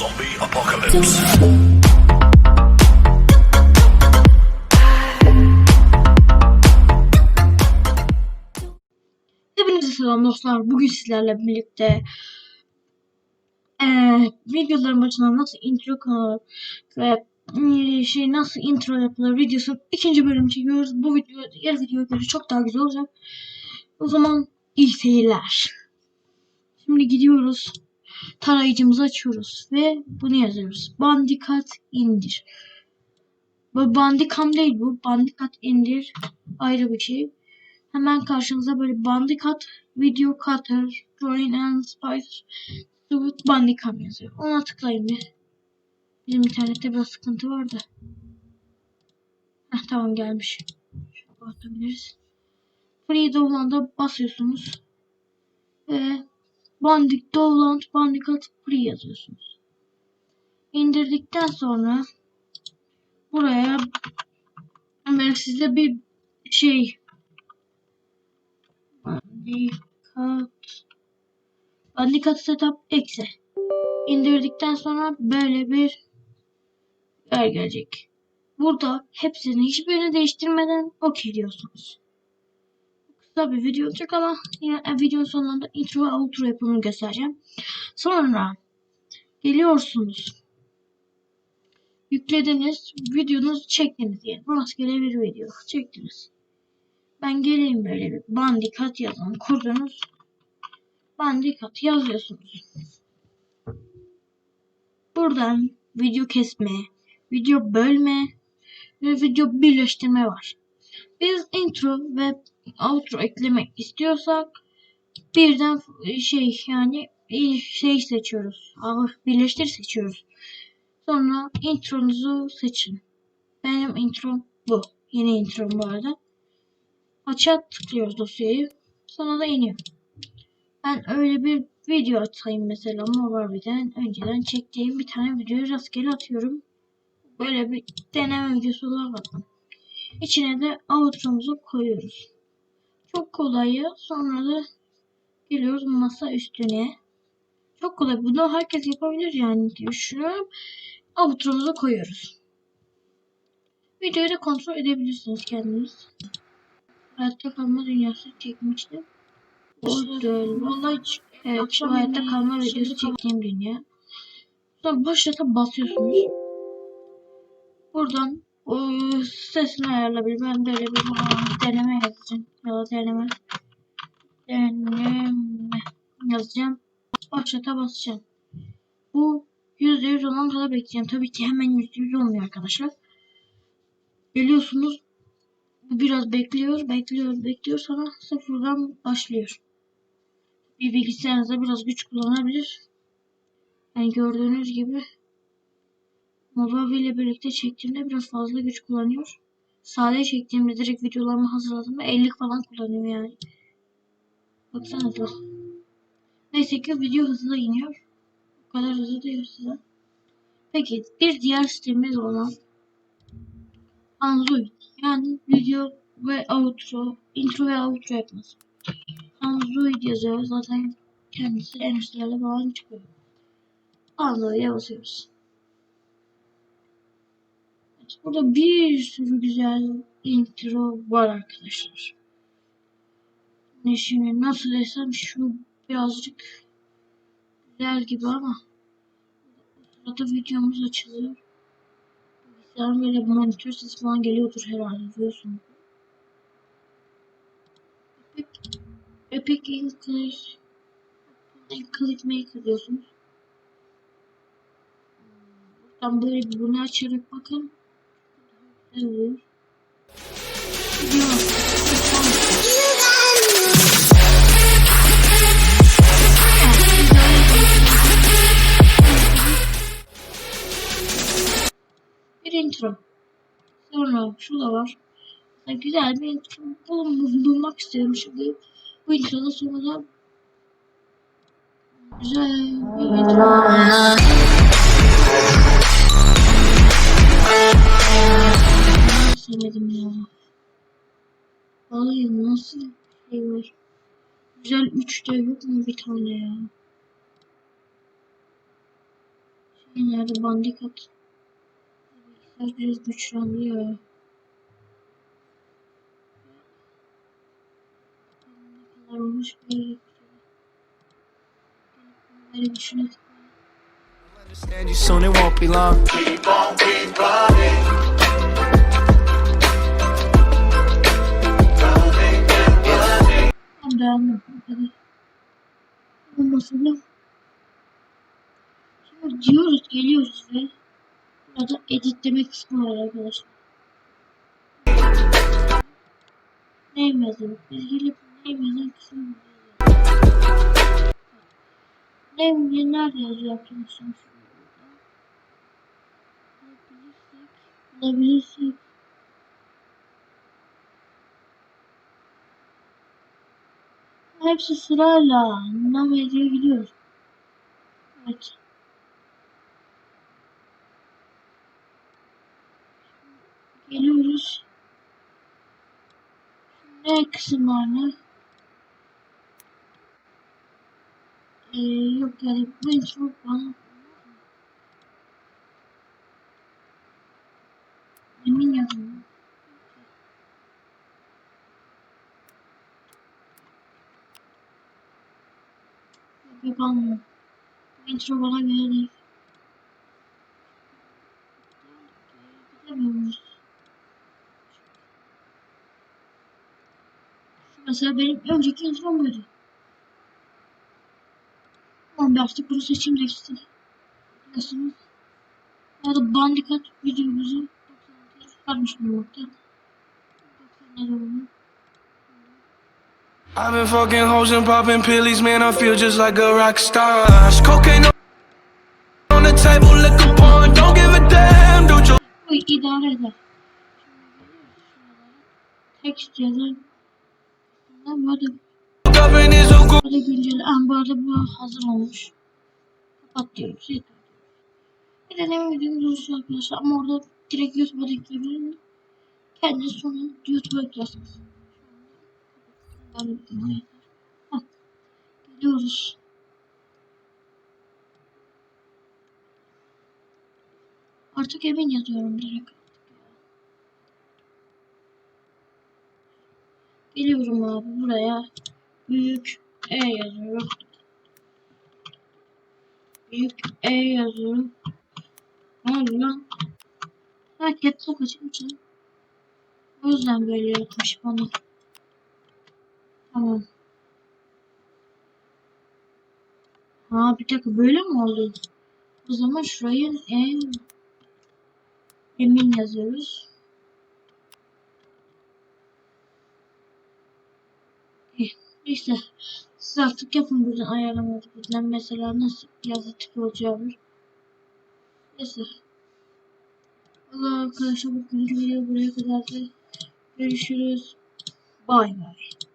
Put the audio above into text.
Zombie apocalypse. Hepinize selam dostlar. Bugün sizlerle birlikte eee videoların başına nasıl intro konulur ve şey nasıl intro yapılır videosunun ikinci bölümü çekiyoruz. Bu video diğer videoya göre çok daha güzel olacak. O zaman iyi seyirler. Şimdi gidiyoruz. Tarayıcımızı açıyoruz ve bunu yazıyoruz. Bandicat indir. Bu Bandicam değil bu. Bandicat indir ayrı bir şey. Hemen karşınıza böyle Bandicat, Video Cutter, Drawing and Spice, Sweet Bandicam yazıyor. Ona tıklayın bir. Bizim internette biraz sıkıntı var da. Heh, tamam gelmiş. Şöyle atabiliriz. Free Download'a basıyorsunuz. Ve Bandic Download Bandicat Free yazıyorsunuz. İndirdikten sonra buraya hemen size bir şey Bandicat Bandicat Setup Exe indirdikten sonra böyle bir yer gelecek. Burada hepsini hiçbirini değiştirmeden OK diyorsunuz. Kısa bir video olacak ama yine e, videonun sonunda intro ve outro yapımını göstereceğim. Sonra geliyorsunuz. Yüklediniz, videonuzu çektiniz diye. Rastgele bir video çektiniz. Ben geleyim böyle bir bandikat yazın. Kurdunuz. Bandikat yazıyorsunuz. Buradan video kesme, video bölme ve video birleştirme var. Biz intro ve outro eklemek istiyorsak birden şey yani şey seçiyoruz. Birleştir seçiyoruz. Sonra intronuzu seçin. Benim introm bu. Yeni introm bu arada. Açığa tıklıyoruz dosyayı. Sonra da iniyor. Ben öyle bir video atayım mesela Movavi'den önceden çektiğim bir tane videoyu rastgele atıyorum. Böyle bir deneme videosu olarak. İçine de outro'muzu koyuyoruz. Çok kolay ya. Sonra da geliyoruz masa üstüne. Çok kolay. Bunu herkes yapabilir yani diye düşünüyorum. Outro'muzu koyuyoruz. Videoyu da kontrol edebilirsiniz kendiniz. Hayatta kalma dünyası çekmiştim. Oldu. Vallahi evet, şu hayatta kalma videosu çektiğim dünya. Sonra başlata basıyorsunuz. Buradan sesini ayarlayabilir. Ben böyle bir deneme yazacağım. Ya da deneme. Deneme yazacağım. Başlata basacağım. Bu %100 olan kadar bekleyeceğim. Tabii ki hemen %100 olmuyor arkadaşlar. Geliyorsunuz bu biraz bekliyor, bekliyor, bekliyor sonra sıfırdan başlıyor. Bir bilgisayarınızda biraz güç kullanabilir. Yani gördüğünüz gibi Movavi ile birlikte çektiğimde biraz fazla güç kullanıyor. Sade çektiğimde direkt videolarımı hazırladığımda 50 falan kullanıyor yani. Baksanıza. Neyse ki video hızlı iniyor. O kadar hızlı değil size. Peki bir diğer sitemiz olan Android. Yani video ve outro, intro ve outro yapması. Android yazıyoruz zaten kendisi en üstlerle falan çıkıyor. Android'e basıyoruz. Burada bir sürü güzel intro var arkadaşlar. Ne şimdi nasıl desem şu birazcık güzel gibi ama o sırada videomuz açılıyor. Bilgisayarın böyle monitör sesi falan geliyordur herhalde diyorsun. Epic, Epic English Click Maker diyorsunuz. Buradan böyle bir bunu açarak bakın. Video. Bir intro. Sonra şu da var. Yani güzel bir intro bul- bulmak istiyorum şimdi. Bu introda sonra da güzel bir intro. Sevmedim ya. Vallahi nasıl şey var. Güzel 3D yok mu bir tane ya? Nerede bandikat? Bilgisayar biraz güçlendi ya. Ne kadar olmuş böyle. Böyle düşünelim. Understand you soon, it won't be long. Keep on, keep. Running Bu kadar. Olmasın da. Şimdi diyoruz geliyoruz ve burada editleme kısmı var arkadaşlar. Name yazalım. Biz gelip name yazan kısmı burada. Name diye nerede yazıyor arkadaşlar? Bulabilirsek, bulabilirsek Hepsi sırayla Name'ye gidiyoruz. Evet. Geliyoruz. Ne kısımlarına? Ee, yok yani bu intro bana Emin yazın. Yok almıyor. Bu intro bana göre değil. Gidemiyoruz. Mesela benim önceki introm buydu. Tamam artık bunu seçeyim de gitsin. Nasılsınız? Ya da bandikat videomuzu 96'ya çıkarmış bulunmakta. 90'lar oldu. I've been fucking hoes and popping pillies, man. I feel just like a rock star. Cocaine on the table, liquor porn. Don't give a damn, do you? Bu idare eder. Text yazar. Bundan bu arada, Govern is a bu arada güncel. Ah bu arada bu hazır olmuş. Kapat diyoruz. Yeter. Bir de ne videomuz olsun arkadaşlar ama orada direkt YouTube'a da ekleyebilirim. Kendisi sonra YouTube'a eklersiniz. Hah. Geliyoruz. Artık emin yazıyorum direkt. Geliyorum abi buraya. Büyük E yazıyorum. Büyük E yazıyorum. Ne oldu lan? Ha caps için. O yüzden böyle yapmış bana. Tamam. Ha bir dakika böyle mi oldu? O zaman şuraya en emin yazıyoruz. Neyse. Siz artık yapın buradan ayarlamadık. Buradan mesela nasıl yazı tipi olacağını. Neyse. Allah arkadaşlar bugünkü video buraya kadar. Görüşürüz. Bay bay.